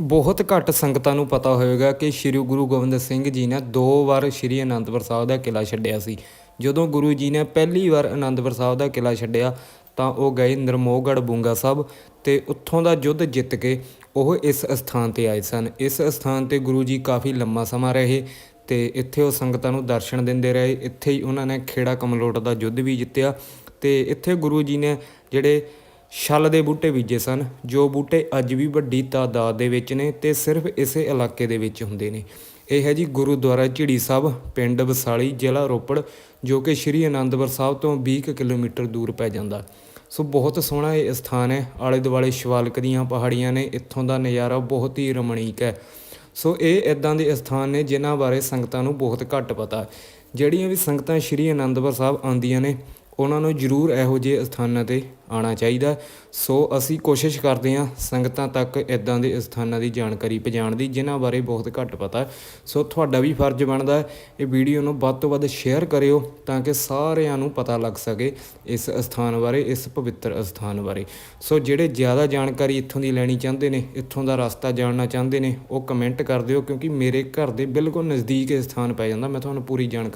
ਬਹੁਤ ਘੱਟ ਸੰਗਤਾਂ ਨੂੰ ਪਤਾ ਹੋਵੇਗਾ ਕਿ ਸ੍ਰੀ ਗੁਰੂ ਗੋਬਿੰਦ ਸਿੰਘ ਜੀ ਨੇ ਦੋ ਵਾਰ ਸ੍ਰੀ ਅਨੰਦਪੁਰ ਸਾਹਿਬ ਦਾ ਕਿਲਾ ਛੱਡਿਆ ਸੀ। ਜਦੋਂ ਗੁਰੂ ਜੀ ਨੇ ਪਹਿਲੀ ਵਾਰ ਅਨੰਦਪੁਰ ਸਾਹਿਬ ਦਾ ਕਿਲਾ ਛੱਡਿਆ, ਤਾਂ ਉਹ ਗਏ ਨਰਮੋਹਗੜ੍ਹ ਬੁੰਗਾ ਸਾਹਿਬ ਤੇ ਉੱਥੋਂ ਦਾ ਯੁੱਧ ਜਿੱਤ ਕੇ ਉਹ ਇਸ ਸਥਾਨ ਤੇ ਆਏ ਸਨ। ਇਸ ਸਥਾਨ ਤੇ ਗੁਰੂ ਜੀ ਕਾਫੀ ਲੰਮਾ ਸਮਾਂ ਰਹੇ ਤੇ ਇੱਥੇ ਉਹ ਸੰਗਤਾਂ ਨੂੰ ਦਰਸ਼ਨ ਦਿੰਦੇ ਰਹੇ। ਇੱਥੇ ਹੀ ਉਹਨਾਂ ਨੇ ਖੇੜਾ ਕਮਲੋਟ ਦਾ ਯੁੱਧ ਵੀ ਜਿੱਤਿਆ ਤੇ ਇੱਥੇ ਗੁਰੂ ਜੀ ਨੇ ਜਿਹੜੇ ਛੱਲ ਦੇ ਬੂਟੇ ਬੀਜੇ ਸਨ, ਜੋ ਬੂਟੇ ਅੱਜ ਵੀ ਵੱਡੀ ਤਾਦਾਦ ਦੇ ਵਿੱਚ ਨੇ ਤੇ ਸਿਰਫ ਇਸੇ ਇਲਾਕੇ ਦੇ ਵਿੱਚ ਹੁੰਦੇ ਨੇ। ਇਹ ਹੈ ਜੀ ਗੁਰਦੁਆਰਾ ਝਿੜੀ ਸਾਹਿਬ, ਪਿੰਡ ਵਸਾਲੀ, ਜ਼ਿਲ੍ਹਾ ਰੋਪੜ, ਜੋ ਕਿ ਸ਼੍ਰੀ ਅਨੰਦਪੁਰ ਸਾਹਿਬ ਤੋਂ 20 ਕੁ ਕਿਲੋਮੀਟਰ ਦੂਰ ਪੈ ਜਾਂਦਾ। ਸੋ ਬਹੁਤ ਸੋਹਣਾ ਇਹ ਸਥਾਨ ਹੈ ਆਲੇ ਦੁਆਲੇ ਸ਼ਿਵਾਲਕ ਦੀਆਂ ਪਹਾੜੀਆਂ ਨੇ, ਇੱਥੋਂ ਦਾ ਨਜ਼ਾਰਾ ਬਹੁਤ ਹੀ ਰਮਣੀਕ ਹੈ। ਸੋ ਇਹ ਇਦਾਂ ਦੇ ਸਥਾਨ ਨੇ ਜਿਨ੍ਹਾਂ ਬਾਰੇ ਸੰਗਤਾਂ ਨੂੰ ਬਹੁਤ ਘੱਟ ਪਤਾ। ਜਿਹੜੀਆਂ ਵੀ ਸੰਗਤਾਂ ਸ਼੍ਰੀ ਅਨੰਦਪੁਰ ਸਾਹਿਬ ਆਉਂਦੀਆਂ ਨੇ ਉਹਨਾਂ ਨੂੰ ਜ਼ਰੂਰ ਇਹੋ ਜਿਹੇ ਸਥਾਨਾਂ ਤੇ ਆਉਣਾ ਚਾਹੀਦਾ। ਸੋ ਅਸੀਂ ਕੋਸ਼ਿਸ਼ ਕਰਦੇ ਹਾਂ ਸੰਗਤਾਂ ਤੱਕ ਇਦਾਂ ਦੇ ਸਥਾਨਾਂ ਦੀ ਜਾਣਕਾਰੀ ਪਹੁੰਚਾਉਣ ਦੀ, ਜਿਨ੍ਹਾਂ ਬਾਰੇ ਬਹੁਤ ਘੱਟ ਪਤਾ। ਸੋ ਤੁਹਾਡਾ ਵੀ ਫਰਜ਼ ਬਣਦਾ ਇਹ ਵੀਡੀਓ ਨੂੰ ਵੱਧ ਤੋਂ ਵੱਧ ਸ਼ੇਅਰ ਕਰਿਓ ਤਾਂ ਕਿ ਸਾਰਿਆਂ ਨੂੰ ਪਤਾ ਲੱਗ ਸਕੇ ਇਸ ਸਥਾਨ ਬਾਰੇ, ਇਸ ਪਵਿੱਤਰ ਸਥਾਨ ਬਾਰੇ। ਸੋ ਜਿਹੜੇ ਜ਼ਿਆਦਾ ਜਾਣਕਾਰੀ ਇੱਥੋਂ ਦੀ ਲੈਣੀ ਚਾਹੁੰਦੇ ਨੇ, ਇੱਥੋਂ ਦਾ ਰਸਤਾ ਜਾਣਨਾ ਚਾਹੁੰਦੇ ਨੇ, ਉਹ ਕਮੈਂਟ ਕਰ ਦਿਓ ਕਿਉਂਕਿ ਮੇਰੇ ਘਰ ਦੇ ਬਿਲਕੁਲ ਨਜ਼ਦੀਕ ਇਹ ਸਥਾਨ ਪੈ ਜਾਂਦਾ। ਮੈਂ ਤੁਹਾਨੂੰ ਪੂਰੀ ਜਾਣਕਾਰੀ